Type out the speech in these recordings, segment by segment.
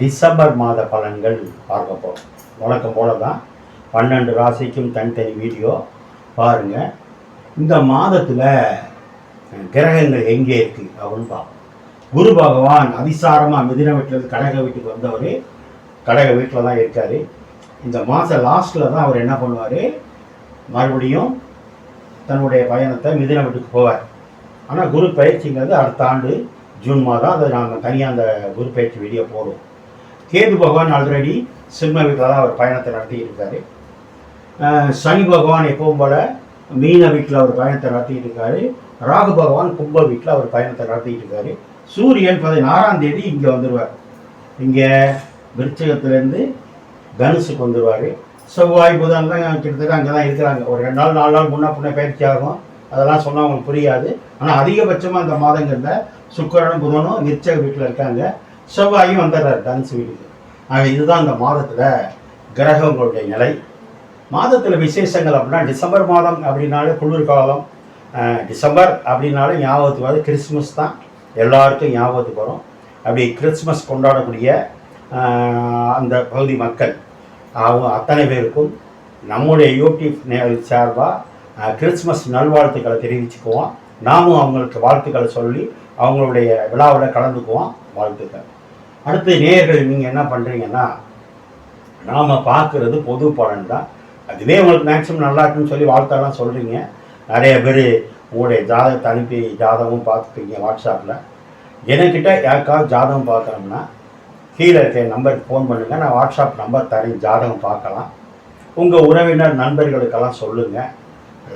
December மாத பலன்கள் பார்க்க போகிறோம் வழக்கம் போல தான் பன்னெண்டு ராசிக்கும் தனித்தனி வீடியோ பாருங்கள் இந்த மாதத்தில் கிரகங்கள் எங்கே இருக்குது அப்படின்னு பார்ப்போம். குரு பகவான் அதிசாரமாக மிதின வீட்டிலேருந்து கடக வீட்டுக்கு வந்தவர் கடக வீட்டில் தான் இருக்கார். இந்த மாதம் லாஸ்ட்டில் தான் அவர் என்ன பண்ணுவார்? மறுபடியும் தன்னுடைய பயணத்தை மிதின வீட்டுக்கு போவார். ஆனால் குரு பயிற்சிங்கிறது அடுத்த ஆண்டு ஜூன் மாதம் அதை நாங்கள் தனியாக அந்த குரு பயிற்சி வீடியோ போடுவோம். கேது பகவான் ஆல்ரெடி சிம்ம வீட்டில் தான் அவர் பயணத்தை நடத்திட்டு இருக்காரு சனி பகவான் எப்பவும் போல மீன வீட்டில் அவர் பயணத்தை நடத்திட்டு இருக்காரு ராகு பகவான் கும்ப வீட்டில் அவர் பயணத்தை நடத்திட்டு இருக்காரு சூரியன் பதினாறாம் தேதி இங்கே வந்துடுவார் இங்கே விருச்சகத்துலேருந்து தனுசுக்கு வந்துடுவார் செவ்வாய் புதன்லாம் கிட்டத்தட்ட அங்கே தான் இருக்கிறாங்க. ஒரு ரெண்டு நாள் நாலு நாள் முன்னே பின்ன பயிற்சி ஆகும். அதெல்லாம் சொன்னால் அவங்களுக்கு புரியாது. ஆனால் அதிகபட்சமாக அந்த மாதங்களில் சுக்கரனும் புதனும் விருச்சக வீட்டில் இருக்காங்க. செவ்வாயும் வந்துடுறாரு தனுசு வீடு ஆக இதுதான் அந்த மாதத்தில் கிரகங்களுடைய நிலை. மாதத்தில் விசேஷங்கள் அப்படின்னா டிசம்பர் மாதம் அப்படின்னாலே குளிர்காலம் டிசம்பர் அப்படின்னாலே ஞாபகத்துக்கு வரும் கிறிஸ்மஸ் தான். எல்லாருக்கும் ஞாபகத்துக்கு வரும். அப்படி கிறிஸ்மஸ் கொண்டாடக்கூடிய அந்த பகுதி மக்கள் அவங்க அத்தனை பேருக்கும் நம்முடைய யூடியூப் நேயல் சார்பாக கிறிஸ்மஸ் நல்வாழ்த்துக்களை தெரிவிச்சுக்குவோம். நாமும் அவங்களுக்கு வாழ்த்துக்களை சொல்லி அவங்களுடைய விழாவில் கலந்துக்குவோம். வாழ்த்துக்கள். அடுத்து நேயர்கள் நீங்கள் என்ன பண்ணுறீங்கன்னா நாம் பார்க்குறது பொது பலன் தான். அதுவே உங்களுக்கு மேக்ஸிமம் நல்லா இருக்குன்னு சொல்லி வாழ்த்தாலாம் சொல்கிறீங்க நிறைய பேர் உங்களுடைய ஜாதகத்தை அனுப்பி ஜாதகமும் பார்த்துப்பீங்க வாட்ஸ்அப்பில் என்கிட்ட யாருக்காவது ஜாதகம் பார்க்கணும்னா கீழே இருக்க நம்பருக்கு ஃபோன் பண்ணுங்கள் நான் வாட்ஸ்அப் நம்பர் தரேன். ஜாதகம் பார்க்கலாம். உங்கள் உறவினர் நண்பர்களுக்கெல்லாம் சொல்லுங்கள்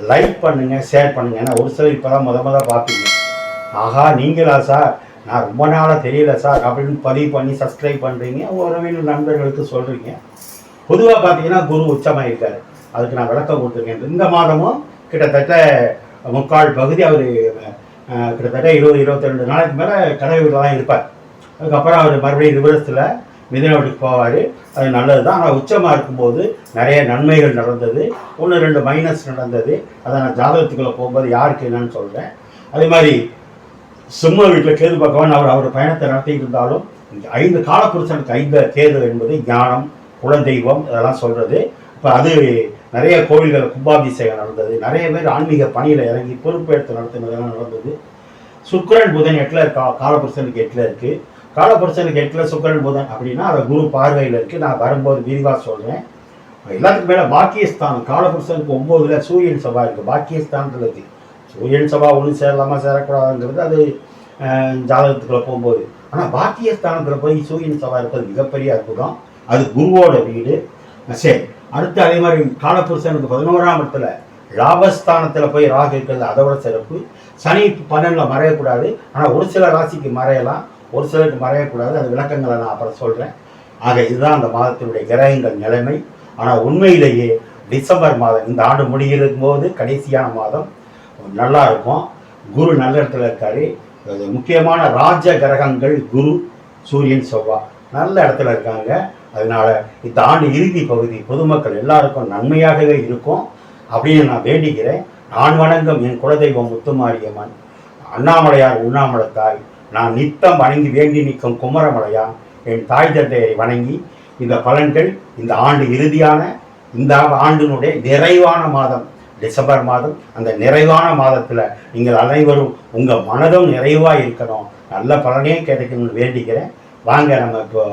லைக் பண்ணுங்கள் ஷேர் பண்ணுங்கள் ஏன்னா ஒரு சிலர் இப்போ தான் முத முத பார்ப்பீங்க. ஆஹா நீங்களா சார்? நான் ரொம்ப நாளாக தெரியல சார். அப்படின்னு பதிவு பண்ணி சப்ஸ்கிரைப் பண்ணுறீங்க உறவினர் நண்பர்களுக்கு சொல்கிறீங்க பொதுவாக பார்த்தீங்கன்னா குரு உச்சமாக இருக்கார் அதுக்கு நான் விளக்கம் கொடுத்துருக்கேன். இந்த மாதமும் கிட்டத்தட்ட முக்கால் பகுதி அவர் கிட்டத்தட்ட இருபது இருபத்தி ரெண்டு நாளைக்கு மேலே கடை வீட்டில் தான் இருப்பார். அதுக்கப்புறம் அவர் மறுபடியும் ரிவர்ஸில் மிதின வீட்டுக்கு போவார். அது நல்லது தான் ஆனால் உச்சமாக இருக்கும்போது நிறைய நன்மைகள் நடந்தது. ஒன்று ரெண்டு மைனஸ் நடந்தது. அதை நான் ஜாதகத்துக்குள்ளே போகும்போது யாருக்கு என்னன்னு சொல்கிறேன் அதே மாதிரி சிம்ம வீட்டில் கேது பகவான் அவர் அவர் பயணத்தை நடத்திட்டு இருந்தாலும் ஐந்து காலப்புருஷனுக்கு ஐந்து தேர்தல் என்பது ஞானம் குலதெய்வம் இதெல்லாம் சொல்கிறது இப்போ அது நிறைய கோவில்கள் கும்பாபிஷேகம் நடந்தது. நிறைய பேர் ஆன்மீக பணியில் இறங்கி பொறுப்பேற்று நடத்தினதெல்லாம் நடந்தது. சுக்கரன் புதன் எட்டில் கா காலப்புருஷனுக்கு எட்டில் இருக்குது காலப்புருஷனுக்கு எட்டில் சுக்கரன் புதன் அப்படின்னா அதை குரு பார்வையில் இருக்குது நான் வரும்போது விரிவாக சொல்கிறேன் எல்லாத்துக்கும் மேலே பாக்கியஸ்தான் காலபுருஷனுக்கு ஒம்போதுல சூரியன் சபா இருக்குது பாக்கியஸ்தான்றது இருக்குது சூரியன் சபா ஒன்று சேரலாமா சேரக்கூடாதுங்கிறது அது ஜாதகத்துக்குள்ளே ஜாதகத்துக்குள்ள போகும்போது. ஆனால் பாக்கியஸ்தானத்தில் போய் சூரியன் சபா இருப்பது மிகப்பெரிய அற்புதம். அது குருவோட வீடு. சரி. அடுத்து அதே மாதிரி காலபுருஷனுக்கு பதினோராம் இடத்துல லாபஸ்தானத்தில் போய் ராகு இருக்கிறது அதோட சிறப்பு. சனி பன்னெண்டில் மறையக்கூடாது. ஆனால் ஒரு சில ராசிக்கு மறையலாம். ஒரு சிலருக்கு மறையக்கூடாது. அது விளக்கங்களை நான் அப்புறம் சொல்கிறேன் ஆக இதுதான் அந்த மாதத்தினுடைய கிரகங்கள் நிலைமை. ஆனால் உண்மையிலேயே டிசம்பர் மாதம் இந்த ஆண்டு முடிகிறதும் போது கடைசியான மாதம். நல்லா இருக்கும். குரு நல்ல இடத்துல இருக்காரு. முக்கியமான ராஜ கிரகங்கள் குரு சூரியன் செவ்வாய் நல்ல இடத்துல இருக்காங்க. அதனால இந்த ஆண்டு இறுதி பகுதி பொதுமக்கள் எல்லாருக்கும் நன்மையாகவே இருக்கும். அப்படின்னு நான் வேண்டிக்கிறேன். நான் வணங்கும் என் குலதெய்வம் முத்துமாரியம்மன். அண்ணாமலையார் உண்ணாமலத்தாய். நான் நித்தம் வணங்கி வேண்டி நிற்கும் குமரமலையான். என் தாய் தந்தையை வணங்கி இந்த பலன்கள் இந்த ஆண்டு இறுதியான இந்த ஆண்டினுடைய நிறைவான மாதம். டிசம்பர் மாதம் அந்த நிறைவான மாதத்தில் நீங்கள் அனைவரும் உங்கள் மனதும் நிறைவாக இருக்கணும். நல்ல பலனையும் கிடைக்கணும்னு வேண்டிக்கிறேன். வாங்க நம்ம இப்போ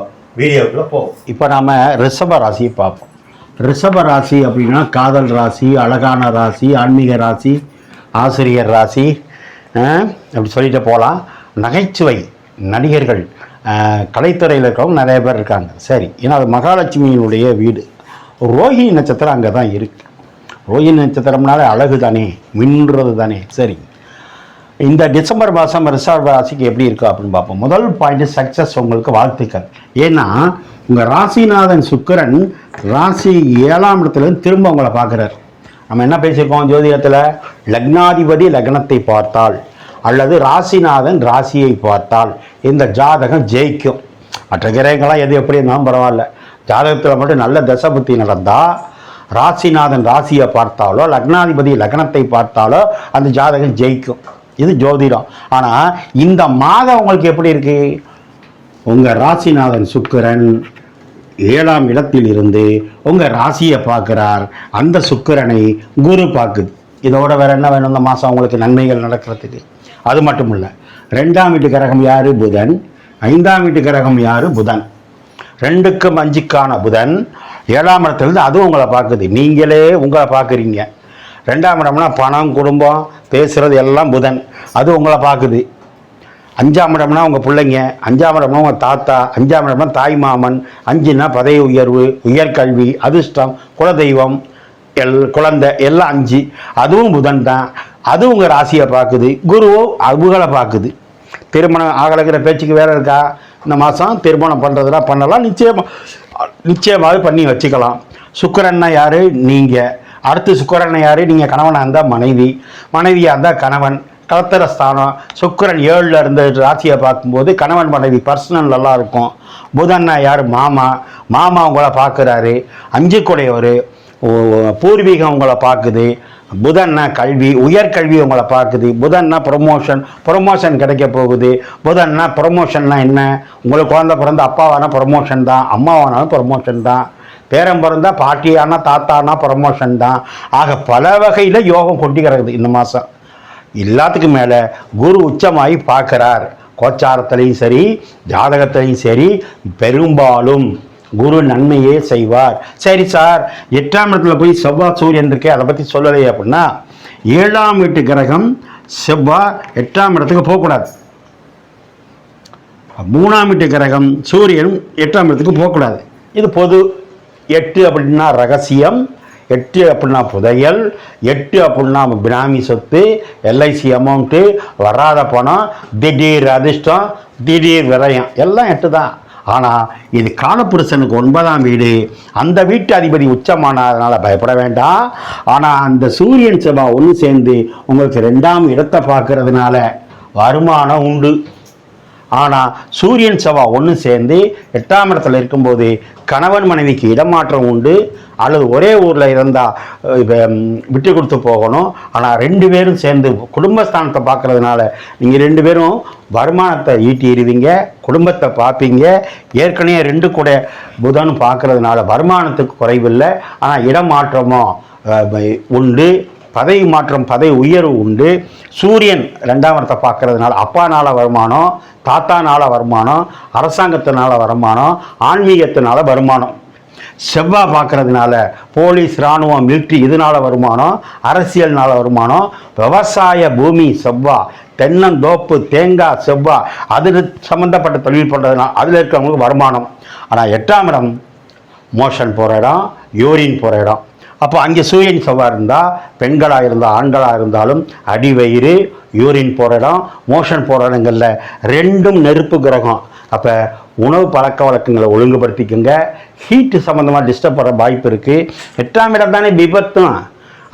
வீடியோக்குள்ளே போவோம். இப்போ நாம் ரிஷப ராசியை பார்ப்போம். ரிஷப ராசி அப்படின்னா காதல் ராசி அழகான ராசி ஆன்மீக ராசி ஆசிரியர் ராசி அப்படி சொல்லிட்டு போகலாம் நகைச்சுவை நடிகர்கள் கலைத்துறையில் இருக்கிறவங்க நிறைய பேர் இருக்காங்க. சரி ஏன்னா அது மகாலட்சுமியினுடைய வீடு. ரோஹிணி நட்சத்திரம் அங்கே தான் இருக்குது ரோஹிணி நட்சத்திரம்னாலே அழகு தானே? மின்றது தானே? சரி. இந்த டிசம்பர் மாதம் ரிசர்வ் ராசிக்கு எப்படி இருக்கு அப்படின்னு பார்ப்போம். முதல் பாயிண்ட் சக்ஸஸ் உங்களுக்கு வாழ்த்துக்கள். ஏன்னா உங்கள் ராசிநாதன் சுக்கிரன் ராசி ஏழாம் இடத்துலேருந்து திரும்ப உங்களை பார்க்குறார். நம்ம என்ன பேசியிருக்கோம் ஜோதிடத்தில்? லக்னாதிபதி லக்னத்தை பார்த்தால் அல்லது ராசிநாதன் ராசியை பார்த்தால் இந்த ஜாதகம் ஜெயிக்கும். மற்ற கிரகங்களாம் எது எப்படி இருந்தாலும் பரவாயில்ல. ஜாதகத்தில் மட்டும் நல்ல தசபுத்தி நடந்தால் ராசிநாதன் ராசியை பார்த்தாலோ லக்னாதிபதி லக்னத்தை பார்த்தாலோ அந்த ஜாதகம் ஜெயிக்கும். இது ஜோதிடம். ஆனால் இந்த மாதம் உங்களுக்கு எப்படி இருக்கு? உங்கள் ராசிநாதன் சுக்கிரன் ஏழாம் இடத்தில் இருந்து உங்கள் ராசியை பார்க்குறார். அந்த சுக்கிரனை குரு பார்க்குது. இதோட வேற என்ன வேணும்? இந்த மாதம் உங்களுக்கு நன்மைகள் நடக்கிறதுக்கு. அது மட்டும் இல்லை ரெண்டாம் வீட்டு கிரகம் யார்? புதன். ஐந்தாம் வீட்டு கிரகம் யாரு? புதன். ரெண்டுக்கும் அஞ்சுக்கான புதன் ஏழாம் இடத்துலேருந்து அதுவும் உங்களை பார்க்குது. நீங்களே உங்களை பார்க்குறீங்க. ரெண்டாம் இடம்னா பணம் குடும்பம் பேசுகிறது எல்லாம் புதன். அது உங்களை பார்க்குது. அஞ்சாம் இடம்னா உங்கள் பிள்ளைங்க அஞ்சாம் இடம்னா உங்கள் தாத்தா அஞ்சாம் இடம்னா தாய் மாமன் அஞ்சுனா பதவி உயர்வு உயர்கல்வி அதிர்ஷ்டம் குலதெய்வம் எல் குழந்தை எல்லாம் அஞ்சு. அதுவும் புதன் தான். அது உங்கள் ராசியை பார்க்குது. குருவோ அவங்களை பார்க்குது. திருமணம் ஆகலைங்கிற பேச்சுக்கு வேறு இருக்கா? இந்த மாதம் திருமணம் பண்ணுறதுனா பண்ணலாம். நிச்சயமாக நிச்சயமாக பண்ணி வச்சுக்கலாம். சுக்கரன்னா யார்? நீங்கள் அடுத்து சுக்கரன் யார்? நீங்கள் கணவனாக இருந்தால் மனைவி. மனைவியாக இருந்தால் கணவன். கலத்தர ஸ்தானம். சுக்கிரன் ஏழில் இருந்து ராசியை பார்க்கும்போது கணவன் மனைவி பர்சனல் நல்லா இருக்கும். புதன்னா யார்? மாமா. மாமா உங்களை பார்க்குறாரு. அஞ்சு குடையவர் பூர்வீகம் உங்களை பார்க்குது. புதன்னா கல்வி உயர்கல்வி உங்களை பார்க்குது. புதன்னா ப்ரொமோஷன் ப்ரொமோஷன் கிடைக்க போகுது. புதன்னா ப்ரொமோஷன்னா என்ன? உங்களுக்கு குழந்தை பிறந்த அப்பாவான ப்ரொமோஷன் தான் அம்மாவானாலும் ப்ரொமோஷன் தான். பேரம் பிறந்தா பாட்டியானா தாத்தானா ப்ரொமோஷன் தான். ஆக பல வகையில் யோகம் கொட்டி கிடக்குது இந்த மாதம் எல்லாத்துக்கும் மேலே குரு உச்சமாகி பார்க்குறார். கோச்சாரத்திலையும் சரி ஜாதகத்திலையும் சரி பெரும்பாலும் குரு நன்மையே செய்வார். சரி சார் எட்டாம் இடத்துல போய் செவ்வாய் சூரியன் இருக்கே அதை பற்றி சொல்லலையே அப்படின்னா ஏழாம் வீட்டு கிரகம் செவ்வாய் எட்டாம் இடத்துக்கு போகக்கூடாது. மூணாம் வீட்டு கிரகம் சூரியனும் எட்டாம் இடத்துக்கு போகக்கூடாது. இது பொது எட்டு அப்படின்னா ரகசியம் எட்டு அப்படின்னா புதையல் எட்டு அப்படின்னா பினாமி சொத்து எல்ஐசி அமௌண்ட்டு வராத பணம் திடீர் அதிர்ஷ்டம் திடீர் விரயம். எல்லாம் எட்டு தான் ஆனால் இது காலப்புருஷனுக்கு ஒன்பதாம் வீடு. அந்த வீட்டு அதிபதி உச்சமானதுனால பயப்பட வேண்டாம். ஆனால் அந்த சூரியன் செவ்வாய் ஒன்று சேர்ந்து உங்களுக்கு ரெண்டாம் இடத்தை பார்க்கறதுனால வருமானம் உண்டு. ஆனால் சூரியன் செவ்வாய் ஒன்று சேர்ந்து எட்டாம் இடத்துல இருக்கும்போது கணவன் மனைவிக்கு இடமாற்றம் உண்டு. அல்லது ஒரே ஊரில் இருந்தால் விட்டு கொடுத்து போகணும். ஆனால் ரெண்டு பேரும் சேர்ந்து குடும்பஸ்தானத்தை பார்க்குறதுனால நீங்கள் ரெண்டு பேரும் வருமானத்தை ஈட்டிடுவீங்க குடும்பத்தை பார்ப்பீங்க. ஏற்கனவே ரெண்டு கூட புதன் பார்க்கறதுனால வருமானத்துக்கு குறைவில்லை. ஆனால் இடமாற்றமோ உண்டு. பதவி மாற்றம் பதவி உயர்வு உண்டு. சூரியன் ரெண்டாம் இடத்தை பார்க்கறதுனால அப்பானால வருமானம் தாத்தானால வருமானம் அரசாங்கத்தினால வருமானம் ஆன்மீகத்தினால வருமானம். செவ்வாய் பார்க்கறதுனால போலீஸ் இராணுவம் மிலிட்ரி இதனால வருமானம் அரசியல்னால வருமானம். விவசாய பூமி செவ்வாய் தென்னந்தோப்பு தேங்காய் செவ்வாய் அது சம்மந்தப்பட்ட தொழில் பண்ணுறதுனால அதில் இருக்கிறவங்களுக்கு வருமானம். ஆனால் எட்டாம் இடம் மோஷன் போகிற இடம் யூரின் போகிற இடம். அப்போ அங்கே சூரியன் செவ்வாய் இருந்தால் பெண்களாக இருந்தால் ஆண்களாக இருந்தாலும் அடிவயிறு யூரின் போகிற இடம் மோஷன் போகிற இடங்களில் ரெண்டும் நெருப்பு கிரகம். அப்போ உணவு பழக்க வழக்கங்களை ஒழுங்குபடுத்திக்கோங்க. ஹீட்டு சம்மந்தமாக டிஸ்டர்ப் பண்ணுற வாய்ப்பு இருக்குது எட்டாம் இடம் தானே விபத்தும்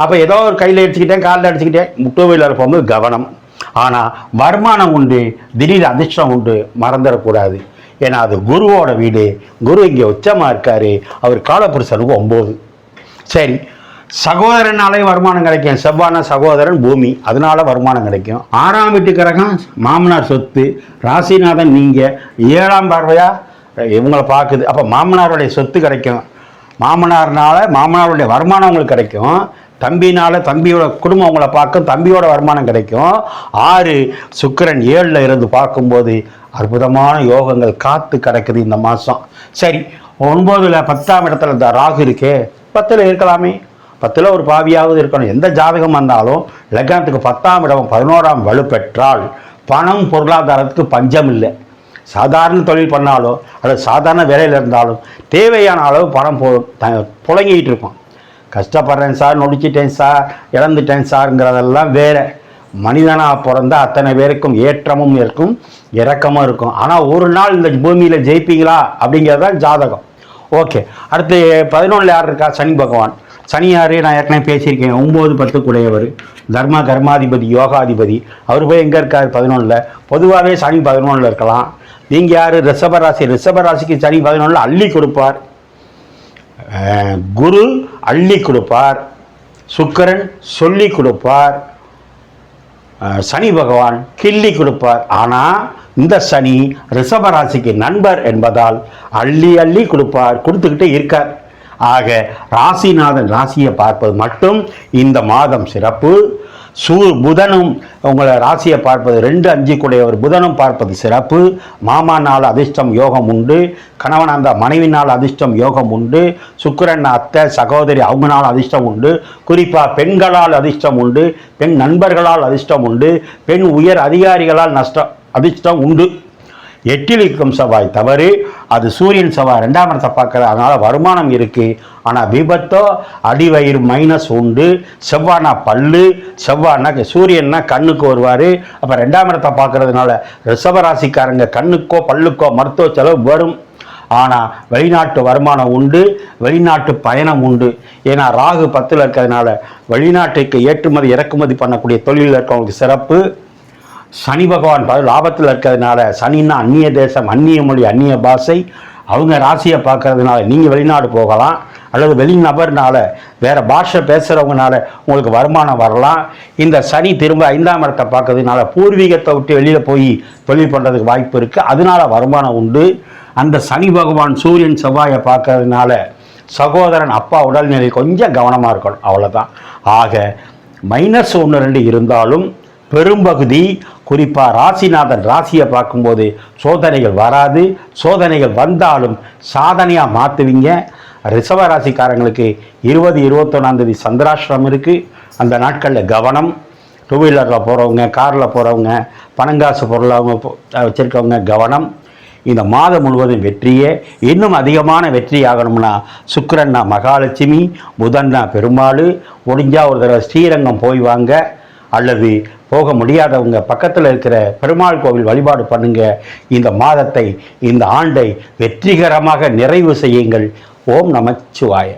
அப்போ ஏதோ ஒரு கையில் அடிச்சுக்கிட்டேன் காலில் அடிச்சுக்கிட்டேன் டூ வீலர் போகும்போது கவனம். ஆனால் வருமானம் உண்டு திடீர் அதிர்ஷ்டம் உண்டு மறந்துடக்கூடாது. ஏன்னா அது குருவோட வீடு. குரு இங்கே உச்சமாக இருக்கார். அவர் காலபுருஷனுக்கு ஒம்பது. சரி சகோதரனாலே வருமானம் கிடைக்கும். செவ்வான சகோதரன் பூமி. அதனால வருமானம் கிடைக்கும். ஆறாம் வீட்டு கிரகம் மாமனார் சொத்து ராசிநாதன் நீங்கள் ஏழாம் பார்வையாக இவங்களை பார்க்குது. அப்போ மாமனாருடைய சொத்து கிடைக்கும். மாமனார்னால மாமனாருடைய வருமானம் உங்களுக்கு கிடைக்கும். தம்பினால் தம்பியோட குடும்பம் அவங்கள பார்க்கும். தம்பியோட வருமானம் கிடைக்கும். ஆறு சுக்கிரன் ஏழில் இருந்து பார்க்கும்போது அற்புதமான யோகங்கள் காத்து கிடக்குது இந்த மாதம் சரி ஒன்பதில் பத்தாம் இடத்துல இந்த ராகு இருக்கே. பத்தில் இருக்கலாமே. பத்தில் ஒரு பாவியாவது இருக்கணும். எந்த ஜாதகம் வந்தாலும் லக்னத்துக்கு பத்தாம் இடம் பதினோராம் வலுப்பெற்றால் பணம் பொருளாதாரத்துக்கு பஞ்சம் இல்லை சாதாரண தொழில் பண்ணாலோ அல்லது சாதாரண வேலையில் இருந்தாலும் தேவையான அளவு பணம் போ த- புழங்கிட்டு இருக்கும் கஷ்டப்படுறேன் சார் நொடிச்சிட்டேன் சார் இழந்துட்டேன் சார்ங்கிறதெல்லாம் வேறு. மனிதனாக பிறந்த அத்தனை பேருக்கும் ஏற்றமும் இருக்கும் இறக்கமும் இருக்கும். ஆனால் ஒரு நாள் இந்த பூமியில் ஜெயிப்பீங்களா அப்படிங்கிறது தான் ஜாதகம். ஓகே. அடுத்து பதினொன்றில் யார் இருக்கா? சனி பகவான். சனி யார் நான் ஏற்கனவே பேசியிருக்கேன். ஒம்பது பத்து கூடையவர் தர்ம கர்மாதிபதி யோகாதிபதி. அவர் போய் எங்கே இருக்கார் பதினொன்றில் பொதுவாகவே சனி பதினொன்றில் இருக்கலாம். நீங்கள் யார்? ரிஷபராசி. ரிஷபராசிக்கு சனி பதினொன்றில் அள்ளி கொடுப்பார். குரு அள்ளி கொடுப்பார். சுக்கிரன் சொல்லி கொடுப்பார். சனி பகவான் கிள்ளி கொடுப்பார். ஆனால் இந்த சனி ரிஷபராசிக்கு நண்பர் என்பதால் அள்ளி அள்ளி கொடுப்பார் கொடுத்துக்கிட்டே இருக்கார். ஆக ராசிநாதன் ராசியை பார்ப்பது மட்டும் இந்த மாதம் சிறப்பு. சூ புதனும் உங்களை ராசியை பார்ப்பது ரெண்டு அஞ்சு கூடையவர் புதனும் பார்ப்பது சிறப்பு. மாமா நாள் அதிர்ஷ்டம் யோகம் உண்டு. கணவன் அந்த மனைவி நாள் அதிர்ஷ்டம் யோகம் உண்டு. சுக்கரன் அத்தை சகோதரி அவங்க அதிர்ஷ்டம் உண்டு. குறிப்பாக பெண்களால் அதிர்ஷ்டம் உண்டு. பெண் நண்பர்களால் அதிர்ஷ்டம் உண்டு. பெண் உயர் அதிகாரிகளால் நஷ்டம் அதிர்ஷ்டம் உண்டு. எட்டில் இருக்கும் செவ்வாய் தவறு அது சூரியன் செவ்வாய் ரெண்டாம் இடத்தை பார்க்குறது அதனால வருமானம் இருக்குது ஆனால் விபத்தோ அடிவயிறு மைனஸ் உண்டு. செவ்வானா பல்லு செவ்வானா சூரியன்னா கண்ணுக்கு வருவார். அப்போ ரெண்டாம் இடத்தை பார்க்குறதுனால ரிஷபராசிக்காரங்க கண்ணுக்கோ பல்லுக்கோ மருத்துவ செலவு வரும். ஆனால் வெளிநாட்டு வருமானம் உண்டு வெளிநாட்டு பயணம் உண்டு. ஏன்னா ராகு பத்தில் இருக்கிறதுனால வெளிநாட்டுக்கு ஏற்றுமதி இறக்குமதி பண்ணக்கூடிய தொழிலில் இருக்கவங்களுக்கு சிறப்பு. சனி பகவான் ப- லாபத்தில் இருக்கிறதுனால சனின்னா அந்நிய தேசம் அந்நிய மொழி அந்நிய பாஷை. அவங்க ராசியை பார்க்கறதுனால நீங்கள் வெளிநாடு போகலாம். அல்லது வெளிநபர்னால வேறு பாஷை பேசுகிறவங்கனால உங்களுக்கு வருமானம் வரலாம். இந்த சனி திரும்ப ஐந்தாம் இடத்தை பார்க்கறதுனால பூர்வீகத்தை விட்டு வெளியில் போய் தொழில் பண்ணுறதுக்கு வாய்ப்பு இருக்குது அதனால வருமானம் உண்டு. அந்த சனி பகவான் சூரியன் செவ்வாயை பார்க்கறதுனால சகோதரன் அப்பா உடல்நிலை கொஞ்சம் கவனமாக இருக்கணும். அவ்வளோதான் ஆக மைனஸ் ஒன்று ரெண்டு இருந்தாலும் பெரும்பகுதி குறிப்பாக ராசிநாதன் ராசியை பார்க்கும்போது சோதனைகள் வராது. சோதனைகள் வந்தாலும் சாதனையாக மாற்றுவீங்க ரிசவ ராசிக்காரங்களுக்கு இருபது இருபத்தொன்னாந்தேதி சந்திராஷ்டிரம் இருக்குது அந்த நாட்களில் கவனம். டூ வீலரில் போகிறவங்க காரில் போகிறவங்க பணங்காசு பொருள் வச்சுருக்கவங்க கவனம். இந்த மாதம் முழுவதும் வெற்றியே. இன்னும் அதிகமான வெற்றி ஆகணும்னா சுக்கரன்னா மகாலட்சுமி புதன்னா பெருமாள் முடிஞ்சால் ஒரு தடவை ஸ்ரீரங்கம் போய் வாங்க. அல்லது போக முடியாதவங்க பக்கத்தில் இருக்கிற பெருமாள் கோவில் வழிபாடு பண்ணுங்க. இந்த மாதத்தை இந்த ஆண்டை வெற்றிகரமாக நிறைவு செய்யுங்கள். ஓம் நமச்சிவாய.